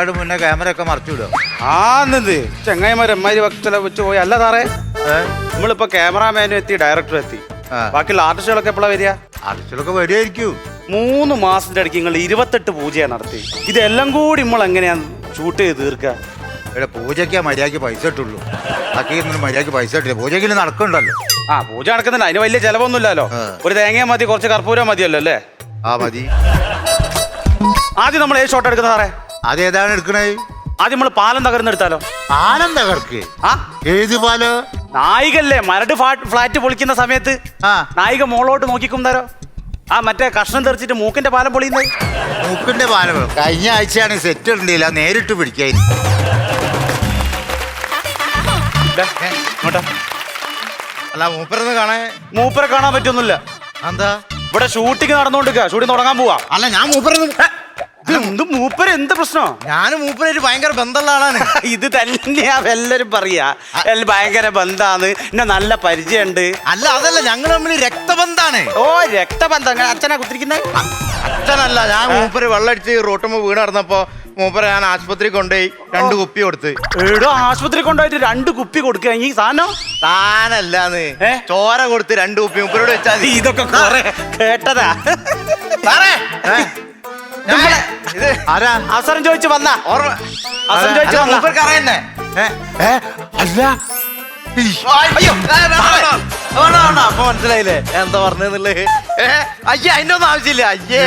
അതിനേക്കാളും മുന്നേ ക്യാമറ ഒക്കെ മറച്ചു ആ ആന്നത് ചെങ്ങായിമാർ അമ്മാരി വക്തല വെച്ച് പോയി. അല്ല സാറേ നമ്മളിപ്പോ ക്യാമറാമാനും എത്തി ഡയറക്ടർ എത്തി. ആ. ബാക്കിയുള്ള ആർട്ടിസ്റ്റുകളൊക്കെ എപ്പോഴാ വരിക? ആർട്ടിസ്റ്റുകളൊക്കെ വരുമായിരിക്കും മൂന്ന് മാസത്തിന്റെ അടുക്കി നിങ്ങൾ ഇരുപത്തെട്ട് പൂജയാണ് നടത്തി. ഇതെല്ലാം കൂടി നമ്മൾ എങ്ങനെയാണ് ഷൂട്ട് ചെയ്ത് തീർക്കുക ഇവിടെ പൂജയ്ക്കാ മര്യാദയ്ക്ക് പൈസ ഇട്ടുള്ളൂ ബാക്കി മര്യാദയ്ക്ക് പൈസ ഇട്ടില്ല പൂജയ്ക്ക് നടക്കണ്ടല്ലോ. ആ പൂജ നടക്കുന്നില്ല അതിന് വലിയ ചെലവൊന്നുമില്ലല്ലോ. ആ. ഒരു തേങ്ങ മതി കുറച്ച് കർപ്പൂരം മതിയല്ലോ അല്ലേ? ആ മതി. ആദ്യം നമ്മൾ ഏത് ഷോട്ട് എടുക്കുന്നത് സാറേ? അതേതാണ് എടുക്കണേ? ആദ്യം നമ്മൾ പാലം തകർന്നെടുത്താലോ? പാലം തകർക്ക്? ആ? ഏത് പാലോ? നായികല്ലേ മരട് ഫ്ലാ- ഫ്ലാറ്റ് പൊളിക്കുന്ന സമയത്ത് ആ. നായിക മോളോട്ട് നോക്കിക്കുന്നാരോ ആ മറ്റേ കഷ്ണം തെറിച്ചിട്ട് മൂക്കിന്റെ പാലം പൊളിയുന്നത്? മൂക്കിന്റെ പാലം. കഴിഞ്ഞ ആഴ്ചയാണ് സെറ്റ് ഉണ്ടില്ല നേരിട്ട് ഇങ്ങോട്ടാ. അല്ല മൂപ്പരൊന്ന് കാണാൻ മൂപ്പരെ കാണാൻ പറ്റൊന്നുമില്ല. എന്താ? ഇവിടെ ഷൂട്ടിങ് നടന്നുകൊണ്ടിരിക്കുക ഷൂട്ടിങ് തുടങ്ങാൻ പോവാ. അല്ല ഞാൻ മൂപ്പരൊന്ന് ഇത് എന്ത് മൂപ്പര് എന്ത് പ്രശ്നോ? ഞാൻ മൂപ്പരായിട്ട് ഭയങ്കര ബന്ധമുള്ള ആളാണ്. ഇത് തന്നെയാ എല്ലാരും പറയാ. എല്ലാം ഭയങ്കര ബന്ധാന്ന് എന്നെ നല്ല പരിചയമുണ്ട് അല്ല അതല്ല ഞങ്ങൾ തമ്മിൽ രക്തബന്ധാണ്. ഓ രക്തബന്ധം. അച്ഛനാ കുത്തിരിക്കുന്നത് അച്ഛനല്ല ഞാൻ മൂപ്പര് വെള്ളടിച്ച് റോട്ടുമ്പോ വീട് നടന്നപ്പോ മൂപ്പര് ഞാൻ ആശുപത്രി കൊണ്ടുപോയി രണ്ട് കുപ്പി കൊടുത്ത്. എടോ ആശുപത്രി കൊണ്ടുപോയിട്ട് രണ്ട് കുപ്പി കൊടുക്കുക ഈ സാധനം? താനല്ലാന്ന്? ചോര കൊടുത്ത് രണ്ട് കുപ്പി മൂപ്പരോട് വെച്ചാൽ ഇതൊക്കെ കേട്ടതാ. സാറേ ആരാ? അവസരം ചോദിച്ചു വന്ന. അവസരം ചോദിച്ചു മൂപ്പർക്ക് അല്ല. മനസ്സിലായില്ലേ? എന്താ പറഞ്ഞെന്നുള്ളത് ഏ അയ്യേ അതിന്റെ ഒന്നും ആവശ്യമില്ല. അയ്യേ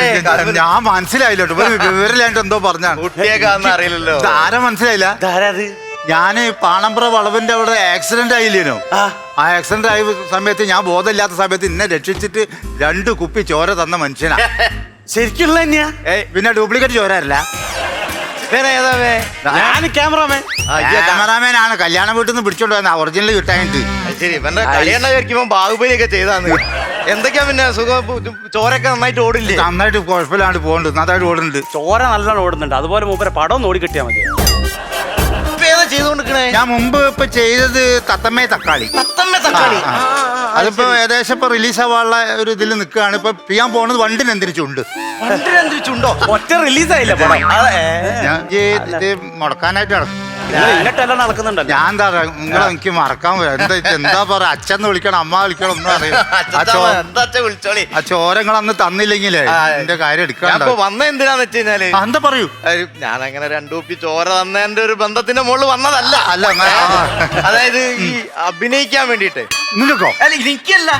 ഞാൻ മനസ്സിലായില്ലോ വിവരമില്ലാണ്ട് എന്തോ പറഞ്ഞാണ്. കുട്ടിയേക്കാന്ന് അറിയില്ലല്ലോ. ആരാ മനസ്സിലായില്ല? ഇതാരാത്? ഞാൻ പാണമ്പ്ര വളവിന്റെ അവിടെ ആക്സിഡന്റ് ആയില്ലേനോ? ആ. ആ ആക്സിഡന്റ് ആയ സമയത്ത് ഞാൻ ബോധമില്ലാത്ത സമയത്ത് എന്നെ രക്ഷിച്ചിട്ട് രണ്ട് കുപ്പി ചോര തന്ന മനുഷ്യനാ. ശരിക്കുള്ള തന്നെയാ? ഏയ്, പിന്നെ ഡ്യൂപ്ലിക്കേറ്റ് ചോരാറില്ല. വേറെ ഏതാ വേ? ഞാൻ ക്യാമറമാൻ. ക്യാമറാമാൻ ആണ് കല്യാണ വീട്ടിൽ നിന്ന് പിടിച്ചോണ്ട് വന്ന ഒറിജിനൽ കിട്ടാനിട്ട് ശരി ഇവന്റെ കളിയണ്ണ വിചാരിക്കുമ്പോ ബാഹുബലിയൊക്കെ ചെയ്താന്ന്. എന്തൊക്കെയാ പിന്നെ സുഖം? ചോരൊക്കെ നന്നായിട്ട് ഓടില്ലേ? നന്നായിട്ട് കുഴപ്പമില്ലാണ്ട് പോകുന്നുണ്ട് നന്നായിട്ട് ഓടുന്നുണ്ട്. ചോര നല്ലോണം ഓടുന്നുണ്ട്. അതുപോലെ മൂപ്പരെ പടം ഒന്ന് ഓടി കിട്ടിയാൽ മതി. ചെയ്തോണ്ടിരിക്കണേ ഞാൻ മുമ്പ് ഇപ്പൊ ചെയ്തത് തത്തമ്മേ തക്കാളി. തത്തമ്മേ തക്കാളി. അതിപ്പോ ഏകദേശം ഇപ്പൊ റിലീസ് ആവാനുള്ള ഒരു ഇതിൽ നിൽക്കുകയാണ്. ഇപ്പൊ ചെയ്യാൻ പോണത് വണ്ടിന് എന്തിരിച്ചുണ്ട് ചുണ്ടോ ഒറ്റ റിലീസ് ആയില്ല ഞാൻ ഇത് മുടക്കാനായിട്ട് നടക്കും ഇങ്ങോട്ടെല്ലാം നടക്കുന്നുണ്ടല്ലോ. ഞാൻ എന്താ പറയാ നിങ്ങളെ എനിക്ക് മറക്കാൻ വരാം എന്താ ഇത്? എന്താ പറയാ? അച്ഛൻ വിളിക്കണം അമ്മ വിളിക്കണം ഒന്നും അറിയാം ആ എന്താ അച്ഛ വിളിച്ചോളി? ആ ചോരങ്ങൾ അന്ന് തന്നില്ലെങ്കിലേ എന്റെ കാര്യം ഞാൻ എടുക്കാണ്ട. ഇപ്പൊ വന്ന എന്തിനാന്ന് വെച്ച് കഴിഞ്ഞാൽ? എന്താ പറയൂ? ഞാൻ അങ്ങനെ രണ്ടു കുപ്പി ചോര തന്നതിന്റെ ഒരു ബന്ധത്തിന്റെ മുകളിൽ വന്നതല്ല. അല്ല, അതായത് ഈ അഭിനയിക്കാൻ വേണ്ടിട്ട് നിങ്ങൾക്കോ അല്ല എനിക്കല്ല?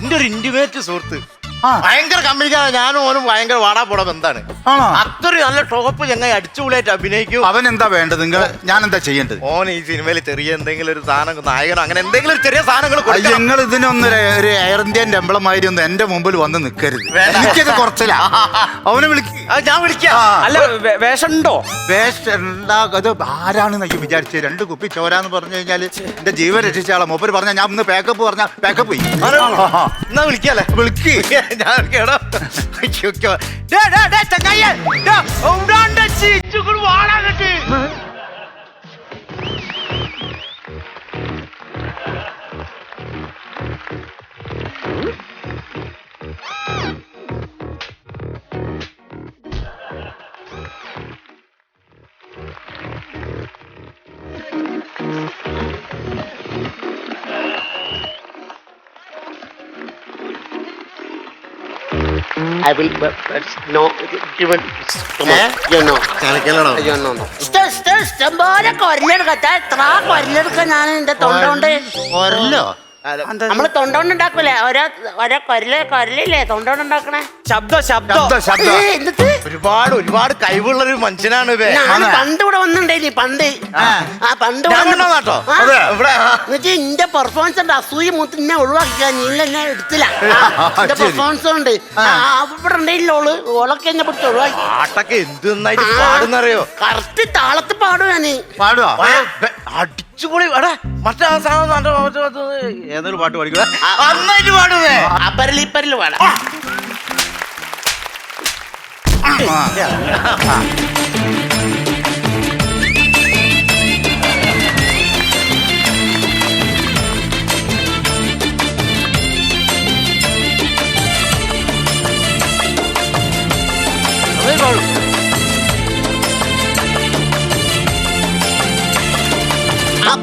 എന്റെ ഒരു ഇന്റിമേറ്റ് സുഹൃത്ത്. ഭയങ്കര കമ്പനിക്കാണ് ഞാനും ഓനും ഭയങ്കര വാടാ പോടാ എന്താണ് ആണോ? അത്രയും നല്ല ടോപ്പ് ചങ്ങായി അടിച്ചുപൊളിയായിട്ട് അഭിനയിക്കും. അവൻ എന്താ വേണ്ടത്? നിങ്ങൾ ഞാൻ എന്താ ചെയ്യേണ്ടത്? ഓൻ ഈ സിനിമയിൽ ചെറിയ എന്തെങ്കിലും ഒരു സാധനം നായകനോ അങ്ങനെ എന്തെങ്കിലും ഒരു ചെറിയ സാധനങ്ങൾ ഞങ്ങൾ ഇതിനൊന്ന് ഒരു എയർ ഇന്ത്യൻ എംബ്ലമാതിരി ഒന്ന് എന്റെ മുമ്പിൽ വന്ന് നിൽക്കരുത്. എനിക്കത് കുറച്ചില്ല അവനെ വിളിക്ക. ഞാൻ വിളിക്കാം. അല്ല വേഷമുണ്ടോ? വേഷം അത് ആരാണെന്ന് എനിക്ക് വിചാരിച്ചത് രണ്ട് കുപ്പി ചോരാന്ന് പറഞ്ഞു കഴിഞ്ഞാൽ എന്റെ ജീവൻ രക്ഷിച്ച ആളാ. മൂപ്പര് പറഞ്ഞ ഞാൻ ഇന്ന് പാക്കപ്പ് പറഞ്ഞ പാക്കപ്പ് പോയി എന്നാ വിളിക്കാല്ലേ? വിളിക്ക്. ഞാൻ വിളിക്കാടോ അയ്യോ, I will, but, but no, given, come on, you know, ചനക്കല്ലടോ. you know, no. ഇഷ്ടം ഇഷ്ടം ഇഷ്ടം പോലെ കൊരലെടുക്കത്ത എത്ര കൊരലെടുക്ക ഞാൻ എന്റെ തൊണ്ട കൊണ്ട് അല്ല, നമ്മൾ തൊണ്ട ഓരോ ഓരോ കൊരൽ കൊരലില്ലേ? തൊണ്ട കൊണ്ട് ഉണ്ടാക്കണേ ശബ്ദം ശബ്ദം? ശബ്ദം എന്നിട്ട്? ഒരുപാട് ഒരുപാട് കഴിവുള്ള ഒരു മനുഷ്യനാണ്? പണ്ട് ഇവിടെ വന്നിണ്ടായി പണ്ട് ആ. പണ്ട് കേട്ടോ എന്നിട്ട് ഇന്റെ പെർഫോമൻസ് ഉണ്ട്. അസൂയ മൂത്ത് എന്നെ ഒഴിവാക്കിക്ക. നീ എന്നെ എടുത്തില്ല. എന്റെ പെർഫോമൻസ് ഉണ്ട്. ആ, ഇവിടെ ഉണ്ടായില്ല ഓൾ ഓളൊക്കെ എന്നെ പിടിച്ച് ഒഴിവാക്കി. പാട്ടൊക്കെ എന്ത് നന്നായിട്ട് പാടുന്നറിയോ? കറക്റ്റ് താളത്ത് ഞാൻ. പാടുവാ? അടിച്ചുപൊളി. എടാ മറ്റേ ആ സാധനം നല്ല ഏതൊരു പാട്ട് പഠിക്കുക നന്നായിട്ട് പാടുവേ അപ്പരലിപ്പരൽ പാടാം.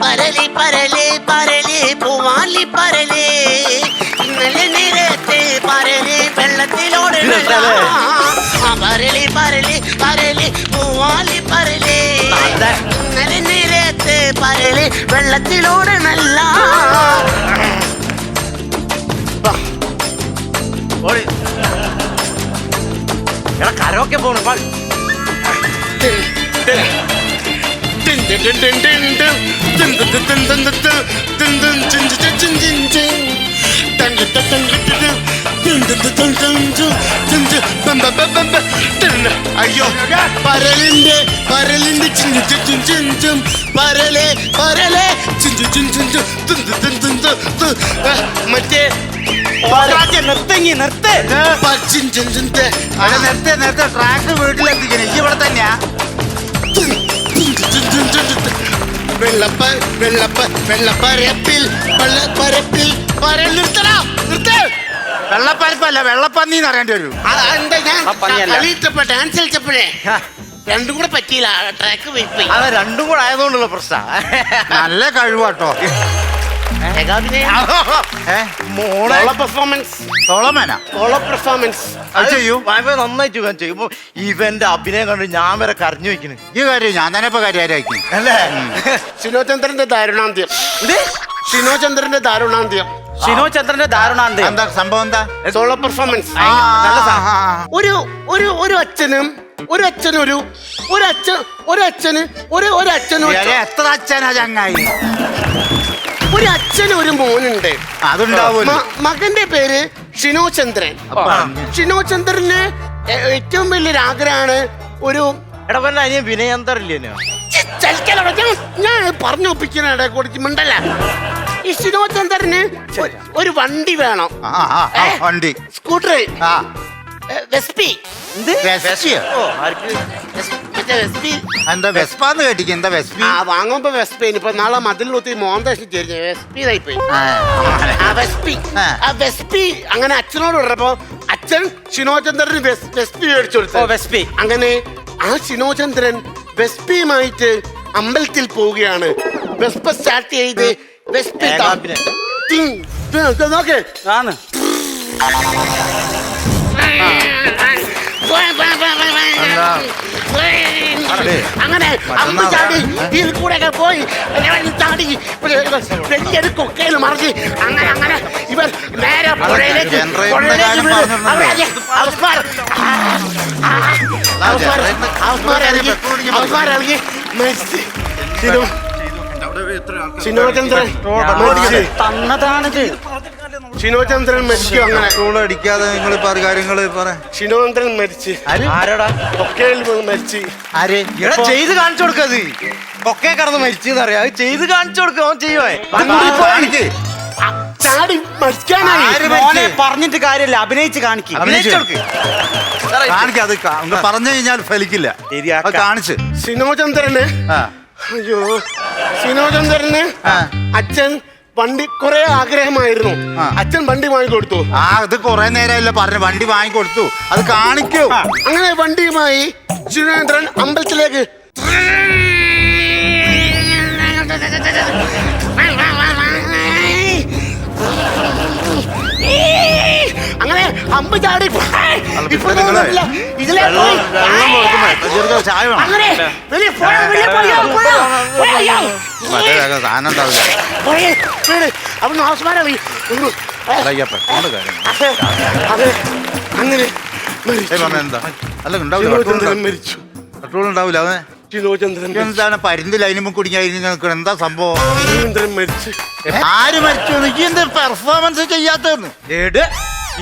പരലി പരലി പരലി പൂവാലി പരലി. ഇന്നലെ നിരത്ത് പരലി വെള്ളത്തിലോട് പരലി പരലി പരലി പൂവാലി പരലി. ഇന്നലെ നിരത്ത് പരലി വെള്ളത്തിലോട് നല്ല കരോക്കെ പോണു പാ. അയ്യോ പരലിന്റെ പരലിന്റെ ചിഞ്ചു ചിഞ്ചു ചിഞ്ചും പരലെ പരലെ. മറ്റേ നിർത്തങ്ങി നിർത്തേ. നിർത്തേ നിർത്തേ. ട്രാക്ക് വീട്ടിലെത്തിക്കണേ. ഇവിടെ തന്നെയാ. വെള്ളപ്പ വെള്ളപ്പ വെള്ളപ്പരപ്പിൽ വെള്ളപ്പരപ്പിൽ പരൽ നിർത്തടാ. നിർത്ത്. വെള്ളപ്പരപ്പല്ല വെള്ളപ്പന്നി എന്ന് അറിയേണ്ടി വരും. ഞാൻ പന്നിയല്ല. കളിയിട്ടപ്പോ ഡാൻസ് കളിച്ചപ്പോഴേ രണ്ടും കൂടെ പറ്റിയില്ല ട്രാക്ക് പോയി. അത് രണ്ടും കൂടെ ആയതുകൊണ്ടുള്ള പ്രശ്ന. നല്ല കഴിവാട്ടോ. മോളെ. പെർഫോമൻസ് സോളമേനാ? Solo performance. അത് ചെയ്യൂ. നന്നായിട്ട് ഇവൻ ചെയ്യും ഇപ്പൊ ഇവന്റെ അഭിനയം കണ്ട് ഞാൻ വരെ കരഞ്ഞു വെക്കുന്നു ഈ കാര്യം ഞാൻ തന്നെ ഇപ്പൊ കാര്യമായിരിക്കും അല്ലേ? ശിനോചന്ദ്രന്റെ ദാരുണാന്ത്യം. ശിനോചന്ദ്രന്റെ ദാരുണാന്ത്യം. ഷിനോ ചന്ദ്രന്റെ ദാരുണാന്ത് എന്താ സംഭവം എന്താ? Solo performance. ഒരു ഒരു ഒരു അച്ഛനും ഒരു അച്ഛനും ഒരു ഒരു അച്ഛൻ ഒരു അച്ഛന് ഒരു ഒരു അച്ഛനും എത്ര അച്ഛനാ ചങ്ങായി? ഒരു അച്ഛനും ഒരു മോനുണ്ട്. അതുണ്ടാവും മ- മകന്റെ പേര് ഷിനോചന്ദ്രൻ. അപ്പൊ. ഷിനോചന്ദ്രന് ഏ- ഏറ്റവും വലിയൊരു ആഗ്രഹമാണ് ഒരു എടാ അനിയൻ വിനയന്തറില്ലേ ഛെ, ചലിക്കലോ, ഞാൻ ഞാൻ പറഞ്ഞു ഒപ്പിക്കണ കൊടുത്ത് മിണ്ടല്ല. ഈ ഷിനോചന്ദ്രന് ഒരു വണ്ടി വേണം. ആ, ആ, ആ, വണ്ടി. സ്കൂട്ടർ ആ. വെസ്പി. വെസ്പിയോ? ഓ ആർക്ക്? മറ്റേ വെസ്പി. എന്താ വെസ്പാന്ന് കേട്ടിക്ക് എന്താ വെസ്പി? ആ വാങ്ങുമ്പോ വെസ്പി ഇപ്പൊ നാളെ മതിലൊത്തി മോന്തേഷൻ ചേരുന്നു വെസ്പി ഇതായി പോയി ആ, അങ്ങനെ. വെസ്പി. ആ. വെസ്പി. അങ്ങനെ അച്ഛനോട് പറഞ്ഞപ്പോ അച്ഛൻ ഷിനോചന്ദ്രന് വെസ്- വെസ്പി മേടിച്ചു കൊടുത്തു. വെസ്പി. അങ്ങനെ ആ ശിനോചന്ദ്രൻ വെസ്പിയുമായിട്ട് അമ്പലത്തിൽ പോവുകയാണ്. വെസ്പ സ്റ്റാർട്ട് ചെയ്ത് വെസ്പി ഇത് ആണ് അങ്ങനെ അമ്മ ചാടി ഇതിൽ കൂടെ ഒക്കെ പോയി. ചാടി. വലിയൊരു കൊക്കയിൽ മറിച്ച്. അങ്ങനെ അങ്ങനെ. ഇവർ നേരെ പുഴയിലേക്ക് പുഴയിലേക്ക് അവസ്മാർ. ഇറങ്ങി. സിനോചന്ദ്രൻ തന്നതാണിത്. ഷിനോചന്ദ്രൻ മരിച്ചു അങ്ങനെ. പെട്രോൾ അടിക്കാതെ നിങ്ങൾ പറ കാര്യങ്ങൾ പറ. ശിനോചന്ദ്രൻ മരിച്ചു. ആരടാ? കൊക്കയിൽ മരിച്ചു മരിച്ച്. ആര്? എടാ ചെയ്ത് കാണിച്ചു കൊടുക്കത് ഒക്കെ കടന്ന് മരിച്ചെന്നറിയാം. അത് ചെയ്ത് കാണിച്ചു കൊടുക്കുക അവൻ ചെയ്യുവേ ചാടി മരിക്കാനായി. ആര് മോനെ പറഞ്ഞിട്ട് കാര്യമില്ല. അഭിനയിച്ച് കാണിക്കും. അഭിനയിച്ചു കൊടുക്ക്. കാണിക്ക് അത് കാ- പറഞ്ഞു കഴിഞ്ഞാൽ ഫലിക്കില്ല. കാണിച്ച്. സിനോചന്ദ്രന് ആ. അയ്യോ. സിനോചന്ദ്രന് ആ. അച്ഛൻ വണ്ടി കുറെ ആഗ്രഹമായിരുന്നു. അച്ഛൻ വണ്ടി വാങ്ങിക്കൊടുത്തു. ആ അത് കുറെ നേരമല്ല പറഞ്ഞു വണ്ടി വാങ്ങിക്കൊടുത്തു. അത് കാണിക്കൂ. അങ്ങനെ വണ്ടിയുമായി സുരേന്ദ്രൻ അമ്പലത്തിലേക്ക് അമ്പ ചാടി. ഇപ്പൊ തോന്നുന്നില്ല. ഇതിലെ പോയി. ചായ വേണം? അങ്ങനെ വലിയ പുഴ, വലിയ പുഴയോ, പുഴയോ, പുഴയോ. മറ്റേ സാധനം ഉണ്ടാവില്ല പുഴ, വീട്. അവിടുന്ന് കാര്യം അത്, അത്, അങ്ങനെ മരിച്ചു. ഏയ് പറഞ്ഞ എന്താ? അല്ല ഉണ്ടാവില്ല പെട്രോൾ ശിവചന്ദ്രൻ ഉണ്ടാവില്ല. മരിച്ചു. പെട്രോൾ ഉണ്ടാവില്ല അവൻ ശിവചന്ദ്രൻ മരിച്ചു. എന്താണ് പരിന്ത് ലൈനുമ്പോ കുടുങ്ങി നിൽക്കണം? എന്താ സംഭവം? ശിവചന്ദ്രൻ മരിച്ചു. ആര് മരിച്ചു നീ എന്ത് പെർഫോമൻസ് ചെയ്യാത്തതെന്ന്? എട്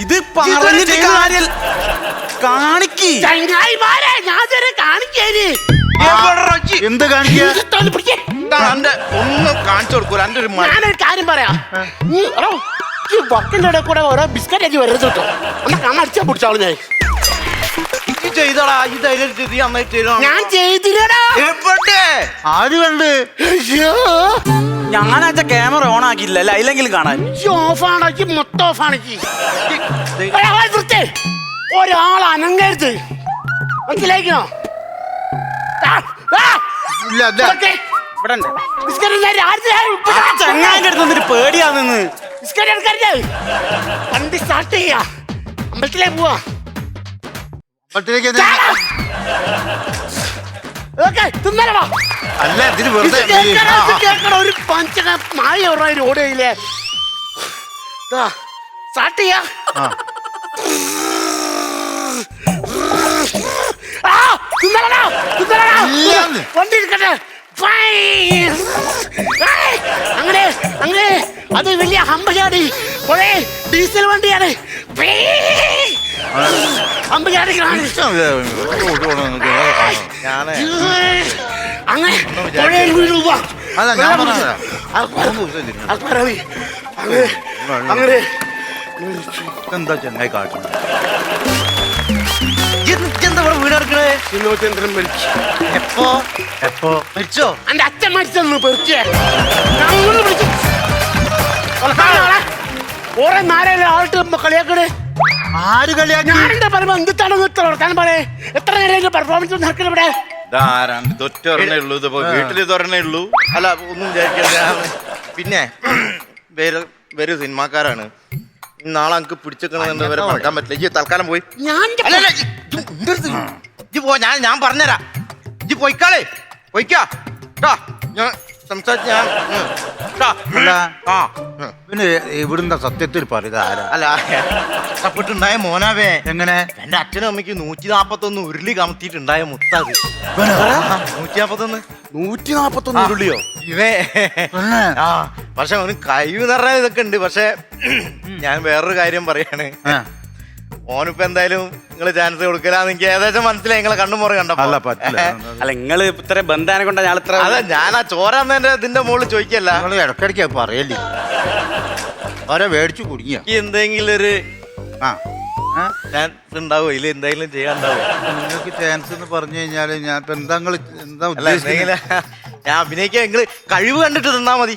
ഇത് പറഞ്ഞിട്ട് കാര്യം കാണിക്ക്. ചങ്ങായിമാരെ ഞാൻ ഇതുവരെ കാണിക്കേന് എന്ത്. എന്റെ ഒന്നും കാണിച്ചു കൊടുക്കൂല എന്റെ ഒരു ഞാനൊരു കാര്യം പറയാം. നീ ഈ വർക്കിന്റെ ഇടയിൽ കൂടെ ഓരോ ബിസ്ക്കറ്റ് അടി വരരുത് കേട്ടോ. ഒന്ന് കണ്ണടിച്ചാ പിടിച്ചാളൂ ഞാൻ. ചെയ്തടാ ഈ ധൈര്യം ചെയ്തോ ഞാൻ ചെയ്തില്ലടാ. എവിടെ? ആര് കണ്ട്? അയ്യോ. ഞാനാച്ച ക്യാമറ ഓൺ ആക്കിയില്ല അല്ല? അതിലെങ്കിലും കാണാൻ. ഓഫാണാക്കി മൊത്തം ഓഫാണാക്കി ഒരാൾ അനങ്ങരുത്. മനസ്സിലായിക്കണോ? അടുത്ത് വണ്ടി സ്റ്റാർട്ട് ചെയ്യാ. അമ്പലത്തിലേക്ക് പോവാ. അമ്പലത്തിലേക്ക്? തിന്നലവാ അല്ല ഇതിന് വെറുതെ ഒരു പഞ്ചന മായ ഒരു ഓടയില്ലേ സ്റ്റാർട്ട് ചെയ്യാ. വണ്ടി എടുക്കട്ടെ. അങ്ങനെ അങ്ങനെ. അത് വലിയ ഹമ്പചാടി. കുറെ ഡീസൽ വണ്ടിയാണ്. ഫീ. ഹമ്പചാടികളാണ് ഞാൻ അങ്ങനെ പുഴയിൽ വീണു പോവാ. അല്ല, ഞാൻ വെള്ളം പറഞ്ഞതാ. അത് ദിവസം ഇതിന്. അത് പറവി. അങ്ങനെ അങ്ങനെ എന്താ ചെങ്ങായി കാട്ടുന്നത് എന്താ ഇവിടെ വീടെടുക്കണേ വിനോചന്ദ്രൻ മരിച്ചു എപ്പോ എപ്പോ മരിച്ചോ എന്റെ അച്ഛൻ മരിച്ചെന്ന് പെറുക്കിയ ഞങ്ങൾ വിളിച്ചു കൊലക്കാരനാളെ. ഓരോ നാരയിലെ ആൾട്ട് കളിയാക്കണേ ആര് പറയുമ്പോ നിർത്തണം പറയേ. എത്ര നേരം പെർഫോമൻസ് നടക്കണം ഇവിടെ? ഇതാരാണ് ഇതൊറ്റ ഒരെണ്ണേ ഉള്ളൂ. ഇതിപ്പോ വീട്ടിൽ ഇതൊരെണ്ണേ ഉള്ളൂ. അല്ല ഒന്നും പിന്നെ വേറെ വേറെ സിനിമാക്കാരാണ്. നാളെ എനിക്ക് പിടിച്ചെക്കണെന്ന് വരെ മറക്കാൻ പറ്റില്ല. ഇജ്ജ് തൽക്കാലം പോയി. ഞാൻ അല്ല അല്ല ഇജ്ജ് പോ ഞാൻ ഞാൻ പറഞ്ഞുതരാം. ഇജ്ജ് പോയിക്കാളേ. പോയിക്കാ. കേട്ടോ ഞാൻ സംസാരിച്ച് ഞാൻ. അല്ല. ആ. പിന്നെ ഇവിടുന്ന് സത്യത്തിൽ പറയുക ആരാ? അല്ല കഷ്ടപ്പെട്ടുണ്ടായ മോനാവേ. എങ്ങനെ? എന്റെ അച്ഛനും അമ്മയ്ക്ക് നൂറ്റി നാപ്പത്തൊന്ന് ഉരുളി കമത്തിയിട്ടുണ്ടായ മുത്തത്. നൂറ്റി നാപ്പത്തൊന്ന് നൂറ്റി നാപ്പത്തൊന്ന് ഉരുളിയോ? ഇവേ. ആ പക്ഷെ അവന് കഴിവ് നിറഞ്ഞ ഇതൊക്കെ ഉണ്ട്. പക്ഷെ ഞാൻ വേറൊരു കാര്യം പറയാണ്. ഓനിപ്പോ എന്തായാലും നിങ്ങൾ ചാൻസ് കൊടുക്കലാന്ന് എനിക്ക് ഏകദേശം മനസ്സിലായി. നിങ്ങളെ കണ്ണും മുറി കണ്ടപ്പോ. അല്ല പറ്റില്ല. അല്ല നിങ്ങൾ ഇത്ര ബന്ധാനെ കൊണ്ട ഞാൻ ഇത്ര അതെ ഞാൻ ആ ചോരാന്നതിന്റെ ഇതിന്റെ മുകളിൽ ചോദിക്കല്ല. നിങ്ങൾ ഇടക്കിടയ്ക്ക് പറയല്ലേ? അവരെ മേടിച്ചു കുടുങ്ങിയ? ഈ എന്തെങ്കിലും ഒരു ആ? ചാൻസ് ഉണ്ടാവും? ഇല്ല എന്തെങ്കിലും ചെയ്യാണ്ടാവും നിങ്ങൾക്ക് ചാൻസ് എന്ന് പറഞ്ഞു കഴിഞ്ഞാൽ ഞാൻ ഇപ്പൊ എന്താ എന്താ ഉദ്ദേശിക്കുന്നത്? ഞാൻ അഭിനയിക്കാൻ നിങ്ങൾ കഴിവ് കണ്ടിട്ട് തന്നാ മതി.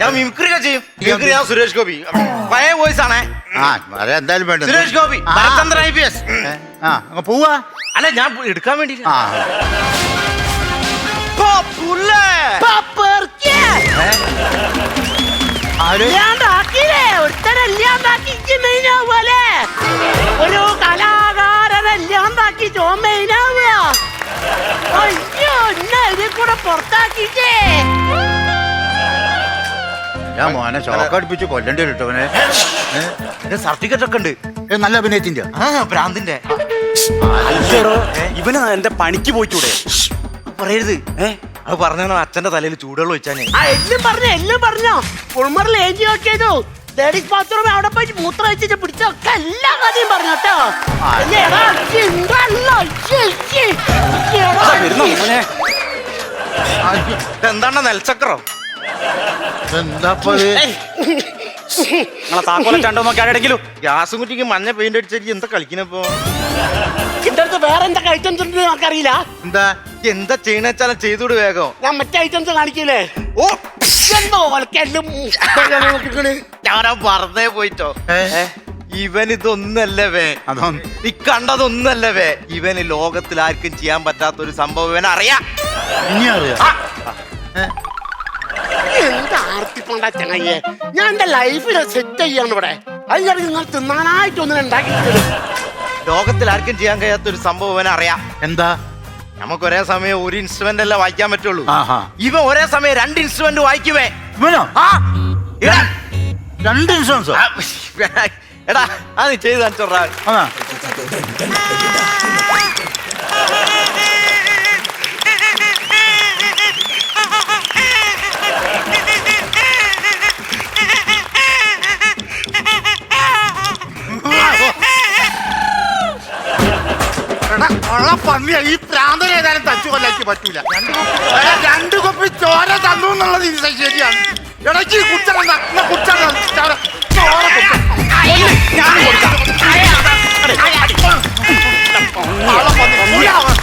ഞാൻ മിമിക്രി ഒക്കെ ചെയ്യും. മിമിക്രി ഞാൻ സുരേഷ് ഗോപി. പഴയ വോയിസ് ആണേ. ആ അത് എന്തായാലും വേണ്ട. Suresh Gopi I P S ഏ? ആ അങ്ങ് പോവാ. അല്ല ഞാൻ എടുക്കാൻ വേണ്ടി ആ. ഒരു കലാകാരനെല്ലാം താക്കി മെയിനാവുക അയ്യോ എന്നെ ഇതിൽ കൂടെ പുറത്താക്കിട്ടേ ഞാൻ മോനെ ഷോക്ക് അടുപ്പിച്ച് കൊല്ലണ്ടി ഇട്ടവനെ സർട്ടിഫിക്കറ്റ് ഒക്കെ ഉണ്ട്. നല്ല അഭിനയത്തിന്റെ. ആ ഭ്രാന്തിന്റെ. ഇവന എന്റെ പണിക്ക് പോയിട്ടൂടെ. പറയരുത്. ഏ? അത് പറഞ്ഞോ അച്ഛന്റെ തലയിൽ ചൂടുവെള്ളം ഒഴിച്ചാനേ? ആ എല്ലാം പറഞ്ഞോ എല്ലാം പറഞ്ഞോ. കുളിമറിൽ ഏജി നോക്കിയതു ലേഡീസ് ബാത്റൂം അവിടെ പോയി മൂത്രം വെച്ചിട്ട് പിടിച്ചൊക്കെ എല്ലാ കഥയും പറഞ്ഞു കേട്ടോ. എന്താണ് നെൽച്ചക്രോ? എന്താ നിങ്ങളെ താക്കോല ചണ്ടോ നോക്കി ആരെങ്കിലും ഗ്യാസും കുറ്റിക്ക് മഞ്ഞ പെയിന്റ് അടിച്ചിട്ട് എന്താ കളിക്കണപ്പോ എന്റെ അടുത്ത് വേറെ എന്താ ഐറ്റംസ് ഉണ്ട് നമുക്കറിയില്ല എന്താ? എന്താ ചെയ്യണെച്ചാലും ചെയ്തോട് വേഗം. ഞാൻ മറ്റേ ഐറ്റംസ് കാണിക്കില്ലേ ഓ. എന്തോ വലക്കെല്ലാം ഞാനാ പറഞ്ഞേ പോയിട്ടോ. ഏ? ഇവൻ ഇതൊന്നല്ല വേ. അതൊന്നും ഈ കണ്ടതൊന്നല്ല വേ. ഇവന് ലോകത്തിൽ ആർക്കും ചെയ്യാൻ പറ്റാത്ത ഒരു സംഭവം ഇവൻ അറിയാം. ഇനി അറിയാം. ഏ? എന്താ ആർത്തിക്കൊണ്ടാ ചങ്ങയ്യെ? ഞാൻ എന്റെ ലൈഫിൽ സെറ്റ് ചെയ്യാണ് ഇവിടെ. അതിന്റെ നിങ്ങൾ തിന്നാനായിട്ടൊന്നും ഉണ്ടാക്കി തരും ലോകത്തിൽ ആർക്കും ചെയ്യാൻ കഴിയാത്ത ഒരു സംഭവം ഇവൻ അറിയാം. എന്താ? നമുക്ക് ഒരേ സമയം ഒരു ഇൻസ്ട്രുമെന്റ് അല്ലേ വായിക്കാൻ പറ്റുള്ളൂ. ഇവ ഇവൻ ഒരേ സമയം രണ്ട് ഇൻസ്ട്രുമെന്റ് വായിക്കുവേ. ഇവനോ? ആ. രണ്ട് ഇൻഷുറൻസോ ആ, എടാ അത് നീ ചെയ്ത് കാണിച്ചോടാ. പന്നിയ ഈ പ്രാന്തൻ ഏതായാലും തച്ചു കൊല്ലാക്കി പറ്റൂല. എടാ, രണ്ട് കൊപ്പി ചോര തന്നു എന്നുള്ളത് ഇത് ശരിയാണ്. ഇടയ്ക്ക് കുച്ചറ കുച്ചറ ചോര കുടിച്ച. ഞാനും കൊടുക്കാം.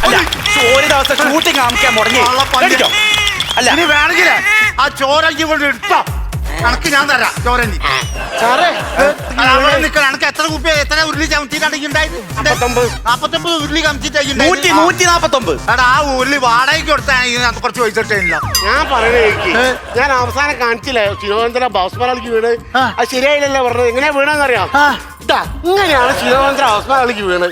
അല്ല. ഒരു ദിവസം ഷൂട്ടിംഗ് നമുക്ക് മുടങ്ങി? അല്ല. ഇനി വേണമെങ്കിലേ ആ ചോര ഇവിടെ എടുത്തോ. കണക്ക് ഞാൻ തരാം ചോരണ്ടി സാറേ അവിടെ നിൽക്കണം. എനിക്ക് എത്ര കുപ്പി എത്ര ഉരുളി നാപ്പത്തൊമ്പത്. ഉരുളി നൂറ്റി ചമച്ചിട്ടുണ്ടായി നൂറ്റി നാപ്പത്തൊമ്പത്. എടാ ആ ഉരുളി വാടകയ്ക്ക് കൊടുത്താൽ കുറച്ച് പൈസ ഇട്ടില്ല ഞാൻ ഞാൻ അവസാനം കാണിച്ചില്ലേ? ശിരോവന്ദ്ര ബൗസ്മരാളിക്ക് വീണ്. ആ. അത് ശരിയായില്ലല്ലോ പറഞ്ഞത്. എങ്ങനെയാ വീണെന്നറിയാം. ഇതാ ഇങ്ങനെയാണ് ശിരോവന്ദ്ര ബൗസ്മരാളിക്ക് വീണ്.